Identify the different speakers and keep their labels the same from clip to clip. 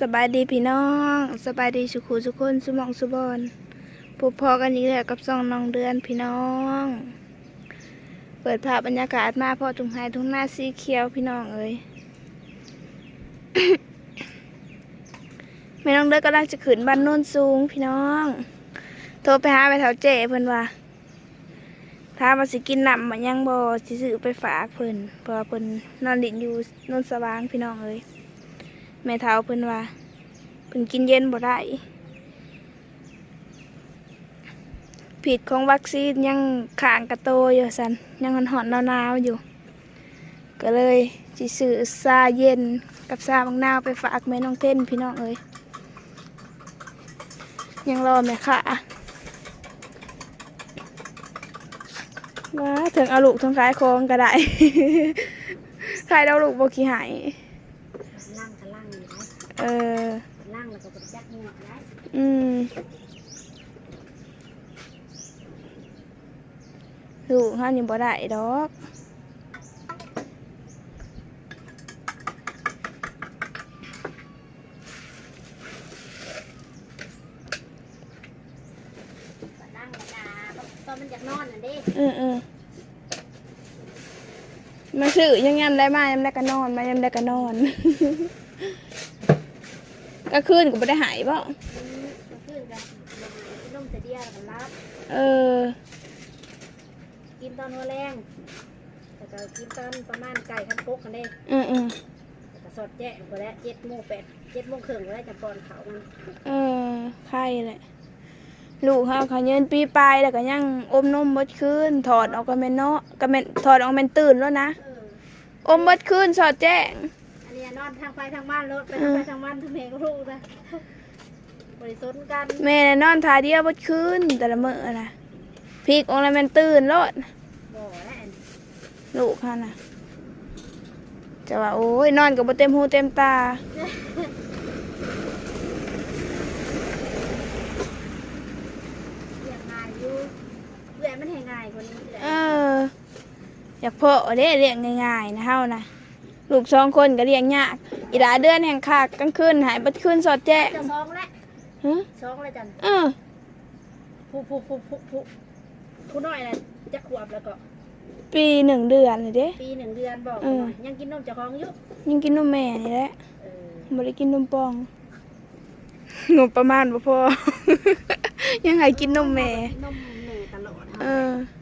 Speaker 1: สบายดีพี่น้องสบายดีสุขุสุคนสุมองสุบอนพบพอกันอีกแล้วกับซองน้องเดือนพี่น้อง เปิดภาพบรรยากาศมาพอทุ่งไฮทุ่งหน้าสีเขียวพี่น้องเอ้ยแม่น้องเดือนกำลังจะขึ้นบ้านโน้นสูงพี่น้อง โทรไปหาไปแถวเจ๋เพิ่อนว่าถ้ามาสิกินนำมันยังบ่สิซื้อไปฝากเพิ่อนเพราะว่าเพิ่นนอนดินอยู่โนนสว่างพี่น้องเอ้ย แม่เท้าเพิ่นว่าเพิ่นกินเย็นบ่ได้ผิดของวัคซีนยังขางกระโตอยู่สันยังหอนๆหนาวๆอยู่ ก็เลยสิซื้อซาเย็นกับซาบางนาวไปฝากแม่น้องเต้นพี่น้องเอ้ยยังรอแม่ค่ะว้าถึงเอาลูกทงขายของก็ได้ขายเราลูกบ่ขี้หาย
Speaker 2: ล่างกับล่างอยู่นะ
Speaker 1: เออ
Speaker 2: ล่างแล้วก็บดจักหัวได้
Speaker 1: อืมลูกห้านี่บ่ได้ดอก
Speaker 2: ล่างกับกาตอนมันอยากนอนน่ะเด้
Speaker 1: เออเออมาซื้อยังยำได้มายำได้ก็นอน มายำได้ก็นอน ก็คืนก็บ่ได้หายบ่
Speaker 2: อืมมันขึ้นกันกินนมแต่เดียวแล้วก็รับ
Speaker 1: เออ
Speaker 2: กินตอนหัวแรงแล้วก็กินตอนประมาณไก่คันกกกันเด้
Speaker 1: เออเออ
Speaker 2: แล้วก็สอดแจ้งก็แล้วเจ็ดโมงแปดเจ็ดโมงครึ่งก็แล้วจะปอนเขามัน
Speaker 1: เออไข่แหละ ลูกเฮาเขาเยินปีปลายแล้วก็ยังอมนมเบดคืนถอดออกก็แม่นเนาะก็แม่นถอดออกแม่นตื่นแล้วนะ
Speaker 2: เออ
Speaker 1: อมเบดคืนสอดแจ้ง
Speaker 2: อันนี้นอนทางไปทางบ้านรถไปทางไปทางบ้านทางเพลงก็รู้นะบริสุทธิ์กัน
Speaker 1: แม่น่ะนอนทาเดียวเบดคืนแต่ละมื้อน่ะพีกออกแล้วแม่นตื่นโลด
Speaker 2: บ่แล้วอัน
Speaker 1: ลูกเขาน่ะจะว่าโอ้ยนอนกับบ่เต็มหูเต็มตา
Speaker 2: เรียกง่ายอยู่เพื่อนมันให้ง่ายกว่านี้เลย
Speaker 1: เอออยากพ่อเด้เลี้ยงง่ายๆนะเฮานะ ลูกสองคนก็เลี้ยงยาก อีหลาเดือนแห่งคากกลางคืนหายเบัดคืนสอดแจ้ง
Speaker 2: จะซองแล้ว
Speaker 1: ฮะ
Speaker 2: ซองแล้วจัน
Speaker 1: เออ
Speaker 2: ผู้ผู้ผู้ผู้ผู้ผู้น้อยน่ะจะขวบแล้วก็
Speaker 1: ปีหนึ่งเดือนเลยเด้
Speaker 2: ปีหนึ่งเดือนบอก
Speaker 1: เออ
Speaker 2: หน่อยยังกินนมเจากของอยู่
Speaker 1: ยังกินนมแม่นี่แหละ
Speaker 2: เออ
Speaker 1: บ่ได้กินนมปองงบประมาณบ่พอยังให้กินนมแม่
Speaker 2: กินนมแม่ตลอด
Speaker 1: เออ
Speaker 2: บ่ได้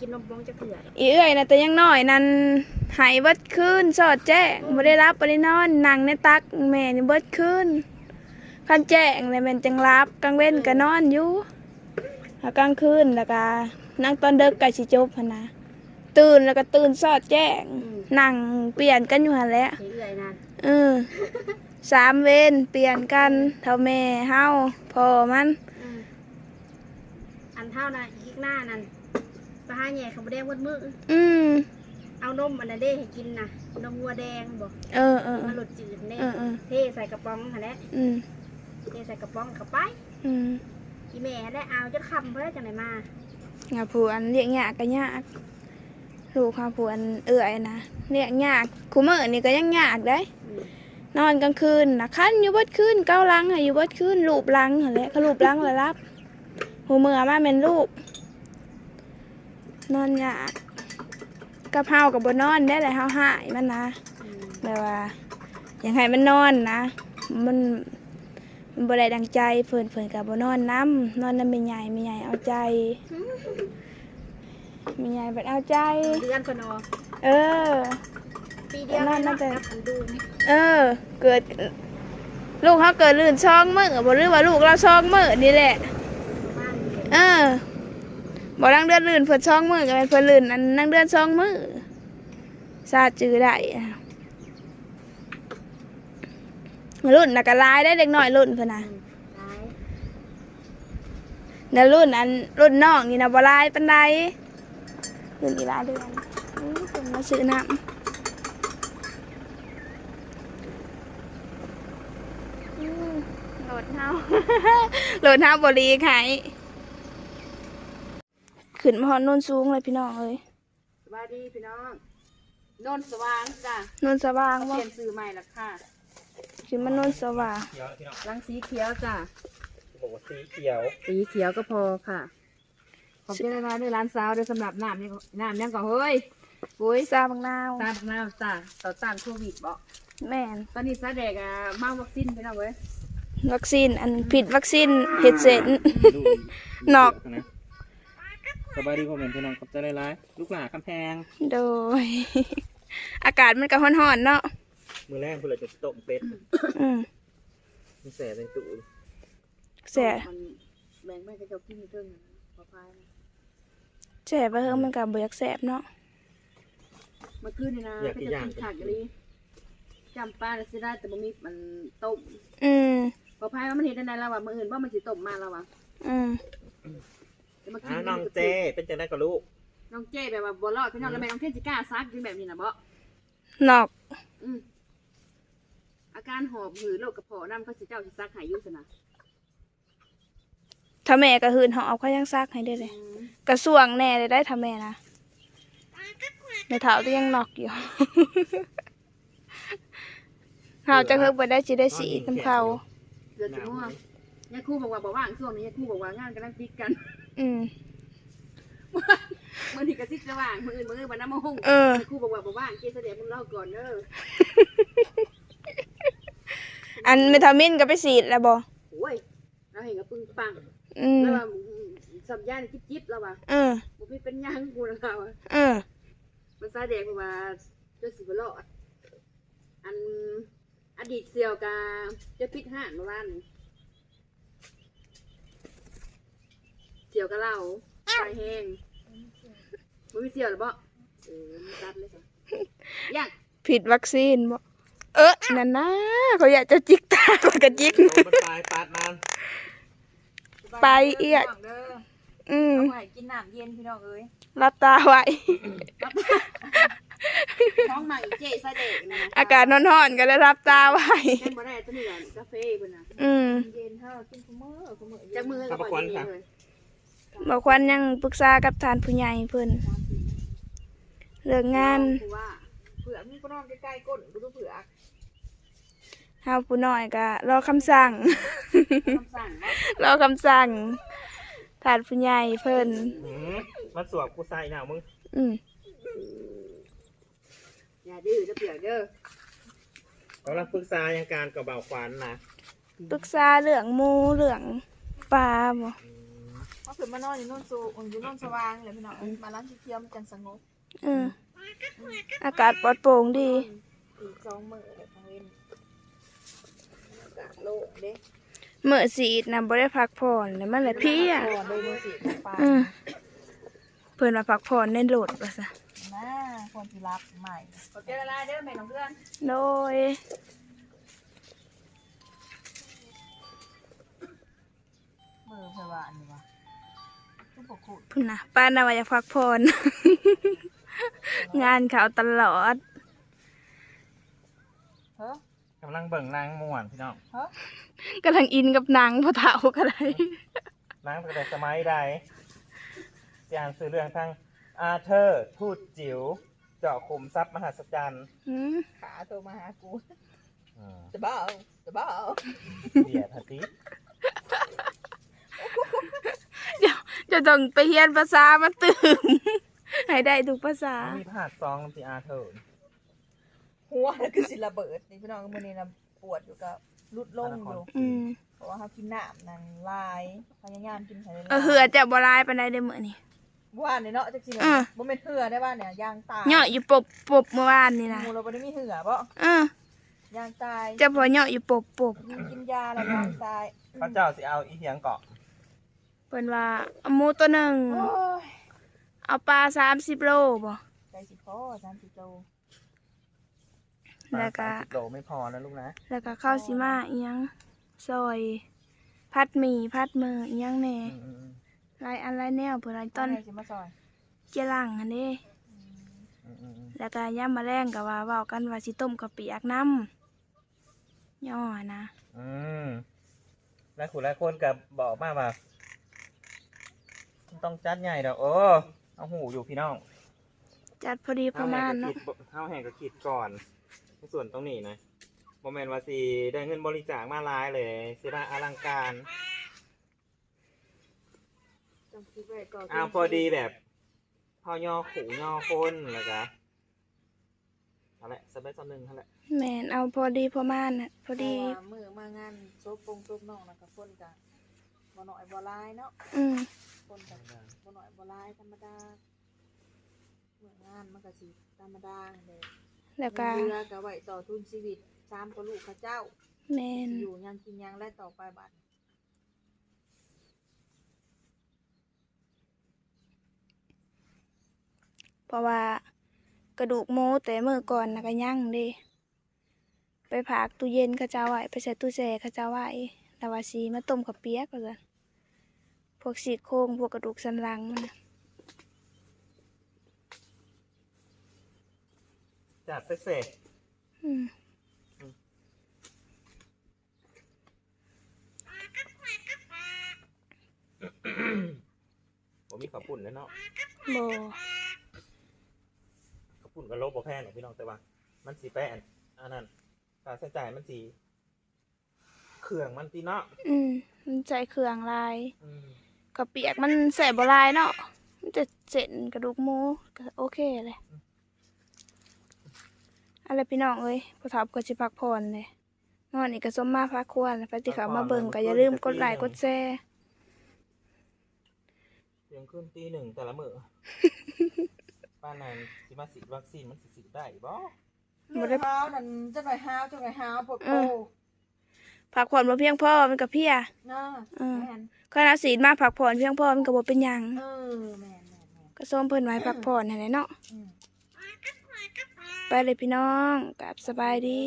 Speaker 2: กินนมบ้องจะเกลือดอก
Speaker 1: อีเอ้ยนะแต่ยังน้อยนั่นหายเบิดคืนสอดแจ้งบ่ได้รับบ่ได้นอนนั่งในตักแม่นี่เบิดคืนคันแจ้งเลยแม่นจังรับกลางเว้นก็นอนอยู่แล้วกลางคืนแล้วก็นั่งตอนเด็กก็สิจบหั่นนะตื่นแล้วก็ตื่นสอดแจ้งนั่งเปลี่ยนกันอยู่หั่นแหละ
Speaker 2: เอื่อยนั่น
Speaker 1: เออสามเวรเปลี่ยนกันเท่าแม่เฮาพ่อมัน
Speaker 2: อืมอันเท่าน่ะอีกหน้านั่นไป หาแหย่เขาบ่แดงวัดมือ
Speaker 1: อืม
Speaker 2: เอานมอันนั้นเด้ให้กินน่ะนมวัวแดงบอก
Speaker 1: เออเออ
Speaker 2: มาหลดจืดแน่
Speaker 1: เออเออ
Speaker 2: เทใส่กระป๋องหั่นแหละ
Speaker 1: อืม
Speaker 2: เทใส่กระป๋องเข้าไป
Speaker 1: อืม
Speaker 2: อีแม่ได้เอาจนคำเพื่อจังไหนมา
Speaker 1: งาผัวอันเลี้ยงยากก็ยากลูกข้าผัวอันเอื่อยนะเลี้ยงยากคูเมื่อนี่ก็ยังยากได้
Speaker 2: อืม
Speaker 1: นอนกลางคืนนะคันอยู่เบดคืนเก้าหลังให้อยู่เบดคืนลูบหลังหั่นแหละเขาลูบหลังแล้วรับหูเมื่อมาเป็นลูก นอนยากกับเฮากับบนอนได้แหละเฮาหายมันนะ
Speaker 2: อืม
Speaker 1: แบบว่าอยากให้มันนอนนะ มันมันบ่ได้ดังใจเพิ่นเพิ่นกับบนอนน้ำนอนน้ำไม่ใหญ่ไม่ใหญ่เอาใจไม่ใหญ่บัดเอาใจ
Speaker 2: เดือนคนอ
Speaker 1: เออ
Speaker 2: ปีเดียว
Speaker 1: นั่นน่าจะ
Speaker 2: ครับอันดู
Speaker 1: เออ เกิด ลูกเขาเกิดลื่นช่องมือบ่หรือว่าลูกเราช่องมือนี่แหละ
Speaker 2: บ้าน
Speaker 1: เออ บ่นั่งเดือนลื่นเพิ่นช่องมือก็เป็นเพิ่นลื่นอันนั่งเดือนช่องมือซาจือได้อะรุ่นน่ะก็หลายได้เด็กน้อยรุ่นเพิ่นน่ะ
Speaker 2: อืมตาย
Speaker 1: แล้วรุ่นอันรุ่นน้องนี่นะบ่หลายปานใดรุ่นอีหลายเดือนอื้อเพิ่นมาซื้อน้ำอื้อโหลดเฮาโหลดเฮาบ่รีไข่ ขึ้นมาฮอดโนนสูงเลยพี่น้องเอ้ย
Speaker 2: สวัสดีพี่น้องโนนสว่างจ้ะ
Speaker 1: โนนสว่าง
Speaker 2: เป
Speaker 1: บ่
Speaker 2: ลี่ยนซื้อใหม่ละค่ะ
Speaker 1: สิมานนสว่าง
Speaker 3: เขียวพี่น้อง
Speaker 2: ลังสีเขียวจ้ะ
Speaker 3: บอกว่าสีเขียว
Speaker 2: สีเขียวก็พอค่ะ ขอบใจมากด้วยร้านสาวด้วยสำหรับน้ำนี่น้ำยังก่อนเฮ้ยปุ้ย
Speaker 1: ซาบังนาว
Speaker 2: ตามน้ำจ้ะต่อต้านโควิดบอก
Speaker 1: แม่น
Speaker 2: ตอนนี้ซาแดกอะมาวัคซีนไปแล้วเว้ย
Speaker 1: วัคซีนอันผิดวัคซีนเห็ดเสร็จนอก
Speaker 3: นะ สบายดีพ่อแม่พี่น้องขอบใจหลายๆลูกหลานคำแพง
Speaker 1: โดย อากาศมันก็ร้อนๆเนาะ
Speaker 3: มือแรกเพื่อจะต้มเป็ด
Speaker 1: อืม
Speaker 3: มีแสบในตู้
Speaker 1: แส่
Speaker 2: มันแบ่งไม่กระจกกินเครื่องพอพายนะ
Speaker 1: แส่ไปเฮิงมันก็บ่อยากแสบเนาะ
Speaker 2: เมื่อคืนนี่นะก็จะกินขากกะลีจำปลาแล้วสิได้แต่บ่มีมันต้ม
Speaker 1: อืม
Speaker 2: พอพายว่ามันเห็นได้แล้วว่ามื้ออื่นว่ามันสิต้มมาแล้วว่ะ
Speaker 1: อืม
Speaker 2: จะ มากิ
Speaker 3: อ้าวนน้อง
Speaker 2: มัก็
Speaker 3: เจเป็นจังได้กับลูก
Speaker 2: น้องเจ้แบบว่าบ่รอดพี่น้องแล้วแม่น้องเทนสิกล้าซักอยู่แบบนี้น่ะบ่
Speaker 1: นอก
Speaker 2: อืมอาการหอบหือโรคกระเพาะน้ำเขาสิเจ้าสิซักใหายยุสนะ
Speaker 1: ถ้าแม่ก็หืนเฮาเอาเขายังซักให้ได้เลยกระสวงแน่เลยได้ถ้าแม่นะในเท้าตัวยังนอกอยู่เฮาจะเพิ่งไปได้สิได้สีน้ำเขา
Speaker 2: เดือดสิม่วงยายครู่บอกว่าบ่ว่างช่วงนี้ยายครู่บอกว่างานกำลังติดกัน
Speaker 1: อืม
Speaker 2: มื้อนี้ก็สิจะว่างมื้ออื่นมื้ออื่นวันน้ำมะฮง
Speaker 1: เออ
Speaker 2: ยายครู่บอกว่าบ่ว่างเกสเดียมึงเล่าก่อนเด้อ
Speaker 1: อันเมทามินก็ไปสีดแล้วบ่
Speaker 2: โอ้ยเราเห็นกับปึ้งปัง
Speaker 1: อืม
Speaker 2: แล้วว่าสัมยาณจิ๊บจิ๊บแล้วว่ะ
Speaker 1: เออ
Speaker 2: บ่มีเป็นหยังกูนะเราอะ
Speaker 1: เออ
Speaker 2: มันซาแดงบอกว่าเจะสิบ่รอดอันอดีตเสี่ยวกาจะพิษห่านเมื่อวาน นี้เสี่ยวกับเราไฟแห้งบ่มีเสี่ยวหรือบ่เออมันตัดเลยค่ะยัง
Speaker 1: ผิดวัคซีนบ่เออนั่นนะเขาอยากจะจิกตาเขาก็จิก
Speaker 3: โตมันปลายปาดมัน
Speaker 1: ไปเอียด
Speaker 2: เด้อ
Speaker 1: อืม
Speaker 2: เอาไว้กินน้ำเย็นพี่น้องเอ้ย
Speaker 1: รับตาไว้
Speaker 2: ท้องใหม่เจ๊ซาเด็กนะ
Speaker 1: อากาศร้อนๆก็เลยรับตาไว้
Speaker 2: เล่นบ่ได้ตัวนี้ก่อนกาแฟเพิ่นน่ะ
Speaker 1: อืม
Speaker 2: เย็นเฮากินคุมื้อคุมื้อจักมือก็บ่ดีเลย
Speaker 1: บอกควันยังปรึกษากับทานผู้ใหญ่เพิ่นเรื่องงาน
Speaker 2: คือว่าเผือกมีก็นอนใกล้ๆก้นดูเผือก
Speaker 1: เฮาผู้น้อยก็รอคำสั่ง
Speaker 2: คำสั่งว่าร
Speaker 1: อคำสั่งทานผู้ใหญ่เพิ่น
Speaker 3: หืมมันสวบกูใส่หนาวมึง
Speaker 1: อืม
Speaker 2: อย่าดื้อจะเผือกเด้อกำ
Speaker 3: ลังปรึกษายังการกับเบาขวานนะ
Speaker 1: ปรึกษาเรื่องหมูเรื่องปลาบ่
Speaker 3: อืม
Speaker 4: ก็คือมานอนอยู่โน่นสูงอยู่โน่นสว่างเลยพี่น้องเอ้ยมาร้านที่เที่ยวมันจังสงบ
Speaker 1: เออ อากาศปลอดโปร่งดี
Speaker 4: อีกสองมื้อเลยทางเว้นอากาศโล่งเด้
Speaker 1: เมื่อสีดนะบ่ได้พักผ่อนแล้วมันเลยเพลีย
Speaker 4: ก่อนเลยมือสีปลา
Speaker 1: อืมเพิ่นมาพักผ่อนในโหลดว่าซะ
Speaker 4: มาคนที่รับใหม่
Speaker 2: ขอบใจละลายเด้อแม่น้องเพื่อน
Speaker 1: โดย พุ่นน่ะป้าน่ะว่าอยากพักผ่อนงานเขาตลอด
Speaker 4: เฮ้อกำ
Speaker 3: ลังเบิ่งนางม่วนพี่น้อง
Speaker 4: เฮ้อกำ
Speaker 1: ลังอินกับหนังพอเฒ่าก็ได้
Speaker 3: นางตั้งแต่สมัยใดที่อ่านซื้อเรื่องทั้งอาเธอร์ทูตจิ๋วเจาะขุมทรัพย์มหัศจรรย์
Speaker 1: หืม
Speaker 4: ขาโทรมาหากู
Speaker 3: อืม
Speaker 4: จะบ้าเอาจะบ้าเอา
Speaker 3: เดียดฮะติ
Speaker 1: เดี๋ยว จะต้องไปเรียนภาษามาตื่มให้ได้ทุกภาษา
Speaker 3: มีผาดซองที่อาเธอร์
Speaker 4: หัวน่ะคือสิระเบิดนี่พี่น้องมื้อนี้นะปวดอยู่กับรุดลงอยู่
Speaker 1: อืม
Speaker 4: เพราะว่าเขากินน้ำนั่นลายพยายามกินให้ได้
Speaker 1: เออเหือจะบ่ลายปานใดเด้อมื้อนี้
Speaker 4: ว่าเนี่ยเนาะจักสิ
Speaker 1: อะ
Speaker 4: บ่แม่นเหือได้ว่าเนี่ยยางตาย
Speaker 1: เหาะอยู่ปบปบเมื่อวานนี่นะ
Speaker 4: หมูเราบ่ได้มีเหือบ่
Speaker 1: เออยา
Speaker 4: งตาย
Speaker 1: จะบ่เหาะอยู่ปบปบ
Speaker 4: ยิงกินยาแล้วยางตาย
Speaker 3: พระเจ้าสิเอาอีเหียงเกาะ
Speaker 1: เพิ่นว่าเอาหมูตัวหนึง
Speaker 4: โอ้ย
Speaker 1: เอาปลา30โลบ่
Speaker 4: ใจสิพอ30โล
Speaker 1: แล้วก็
Speaker 3: สามสิบโลไม่พอนะลูกนะ
Speaker 1: แล้วก็ข้าวสิมาอีหยังซอย พัดหมี่พัดมืออีหยังแหน่
Speaker 3: อืม
Speaker 1: หลายอันหลายแนวเพิ่นหลายต้น
Speaker 4: ให้สิมาซอย
Speaker 1: เจรังอันนี้
Speaker 3: อืมอืมอืม
Speaker 1: แล้วก็ย่ามมาแรงก็ว่าเว้ากันว่าสิต้มกะปิอักน้ำย่อนะ
Speaker 3: อืมแล้วคุณหลายคนกับบอกมาว่า ต้องจัดใหญ่ดอกโอ้เอาหูอยู่พี่น้อง
Speaker 1: จัดพอดีประมาณ
Speaker 3: เฮา
Speaker 1: เนาะ
Speaker 3: แห่งก็คิดเฮาแห่งก็คิดก่อนในส่วนตรงนี้นะโมเมนต์ว่าสิได้เงินบริจาคมาหลายเลยสิมาอลังการ
Speaker 4: จำคิดไว้ก่อน
Speaker 3: อ้าวพอดีแบบพอย่อขู่ย่อคนแล้วก็เอาละสบายสหนึ่งนั่นแหละ
Speaker 1: แม่นเอาพอดีพอมานน่ะพอดี
Speaker 4: เพราะว่ามือมางานโซบปงโซบน้องแล้วก็คนกะบ่น้อยบ่หลายเนาะ
Speaker 1: อืม
Speaker 4: คนกะบ่น้อยบ่หลายธรรมดาเมื่องานมันก็สิธรรมดาเลย
Speaker 1: แล้วก็
Speaker 4: เงินเดือก็ไว้ต่อทุนชีวิตสามก็ลูกเขาเจ้า
Speaker 1: แม่น
Speaker 4: อยู่ยังกินยังและต่อไปบัด
Speaker 1: เพราะว่ากระดูกหมูแต่มื้อก่อนน่ะก็ยังเด้ไปผากตู้เย็นเขาเจ้าไว้ไปใส่ตู้แช่เขาเจ้าไว้แล้วว่าสิมาต้มข้าวเปียกว่าซั่น พวกซี่โครงพวกกระดูกสันหลังมันน่ะ
Speaker 3: จัดไปเสร็จ
Speaker 1: อืม
Speaker 3: ผมมีข้าวปุ่นแล้วเนาะ
Speaker 1: บ่
Speaker 3: ข้าวปุ่นก็ลบบ่แพงหรอกพี่น้องแต่ว่า มันสีแป้นอันนั้นค่าใช้จ่ายมันสีเครื่องมันตีเนาะ
Speaker 1: อืมมันใจเครื่องลาย
Speaker 3: อืม
Speaker 1: ข้าวเปียกมันแสบบ่ลายเนาะมันจะเส้นกระดูกหมูก็โอเคเลยอะไรพี่น้องเอ้ยพอถอบก็สิพักผ่อนเลยนอนนี่ก็สมมาพักควรไปที่เขามาเบิ่งก็อย่าลืมกดไลค์กดแชร์
Speaker 3: เที่ยงคืนตีหนึ่งแต่ละมื้อป้านนั้นสิมาฉีดวัคซีนมันสิฉีดได้บ่
Speaker 4: เมื่อเช้านั่นจะหน่อยห้าวจะหน่อยห้าวปวดโป
Speaker 1: พักผ่อนบ่เพียงพอมันก็เพลีย
Speaker 4: น่า
Speaker 1: อืม
Speaker 4: แม่น
Speaker 1: คณะศีลมาพักผ่อนเพียงพอมันก็บ่เป็นหยัง
Speaker 4: เออแม่นแม่นแม่น
Speaker 1: ก็ส้มเพิ่นไว้พักผ่อนให้แหละเนาะ
Speaker 4: อืม
Speaker 1: ไปเลยพี่น้องกลับสบายดี